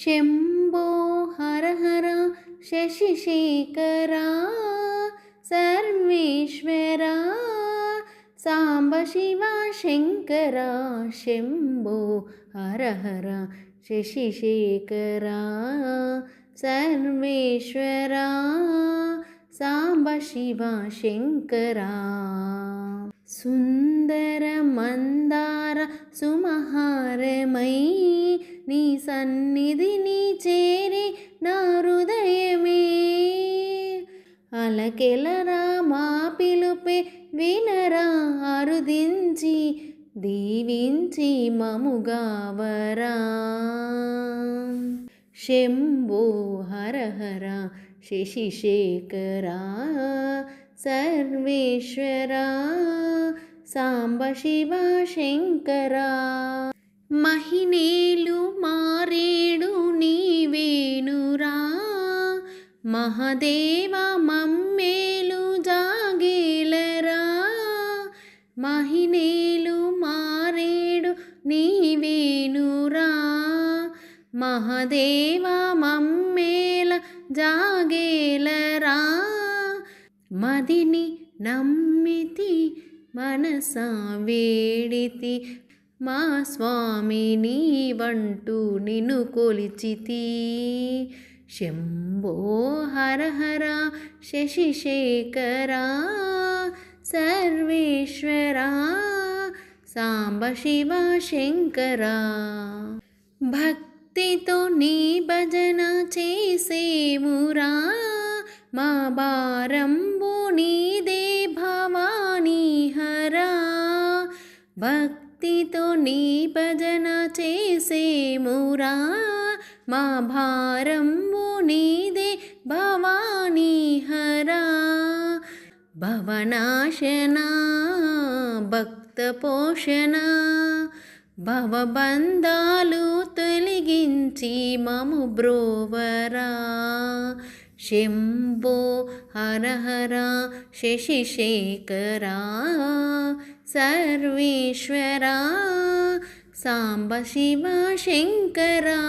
शम्भो हर हर शशिशेखरा सर्वेश्वरा साम्ब शिवा शङ्करा शम्भो हर हर शशिशेखरा सर्वेश्वरा साम्ब शिवा शङ्करा। सुन्दरमन्दार सुमहारमयी నీ సన్నిధిని చేరి నా హృదయమే. అలకెలరా మా పిలుపే వినరా అరుదించి దీవించి మముగావరా శంభో హరహర శశిశేఖరా సర్వేశ్వరా సాంబ శివ శంకరా. మహదేవ మమ్మేలు జాగేలరా? మహినేలు మారేడు నీవేనురా? మహదేవ మమ్మేల జాగేలరా? మదిని నమ్మితి మనసా వేడితి మా స్వామిని వంటూ నిన్ను కొలిచితి. శంభో హర హర శశిశేఖరా సర్వేశ్వరా సాంబ శివ శంకరా. భక్తితో నీ భజన చేసేమురా మా భారంబు నీదే భవానీ హరా. భక్తితో నీ భజన చేసేమురా మా భారంబు నీదే భవానీ హరా భవనాశన భక్త పోషణ భవబంధాలు తొలగించి మము బ్రోవరా శంభో హర హర శశిశేఖరా సర్వేశ్వరా సాంబ శివ శంకరా